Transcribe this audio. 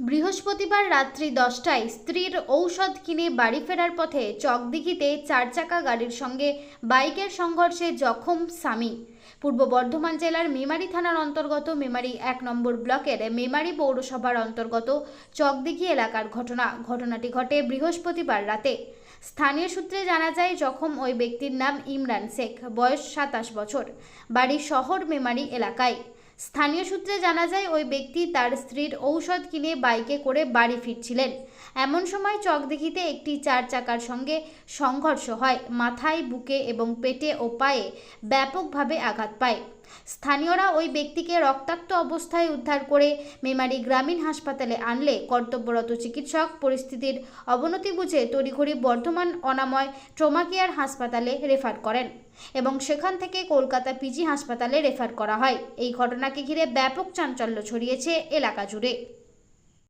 বৃহস্পতিবার রাত্রি দশটায় স্ত্রীর ঔষধ কিনে বাড়ি ফেরার পথে চকদিঘিতে চার চাকা গাড়ির সঙ্গে বাইকের সংঘর্ষে জখম স্বামী। পূর্ব বর্ধমান জেলার মেমারি থানার অন্তর্গত মেমারি এক নম্বর ব্লকের মেমারি পৌরসভার অন্তর্গত চকদিঘি এলাকার ঘটনা। ঘটনাটি ঘটে বৃহস্পতিবার রাতে। স্থানীয় সূত্রে জানা যায়, জখম ওই ব্যক্তির নাম ইমরান শেখ, বয়স সাতাশ বছর। বাড়ি শহর মেমারি এলাকায়। স্থানীয় সূত্রে জানা যায়, ওই ব্যক্তি তার স্ত্রীর ঔষধ কিনে বাইকে করে বাড়ি ফিরছিলেন। এমন সময় চকদিঘিতে একটি চার চাকার সঙ্গে সংঘর্ষ হয়। মাথায়, বুকে এবং পেটে ও পায়ে ব্যাপকভাবে আঘাত পায়। স্থানীয়রা ওই ব্যক্তিকে রক্তাক্ত অবস্থায় উদ্ধার করে মেমারি গ্রামীণ হাসপাতালে আনলে কর্তব্যরত চিকিৎসক পরিস্থিতির অবনতি বুঝে তড়িঘড়ি বর্ধমান অনাময় ট্রমা কেয়ার হাসপাতালে রেফার করেন এবং সেখান থেকে কলকাতা পিজি হাসপাতালে রেফার করা হয়। এই ঘটনাকে ঘিরে ব্যাপক চাঞ্চল্য ছড়িয়েছে এলাকা জুড়ে।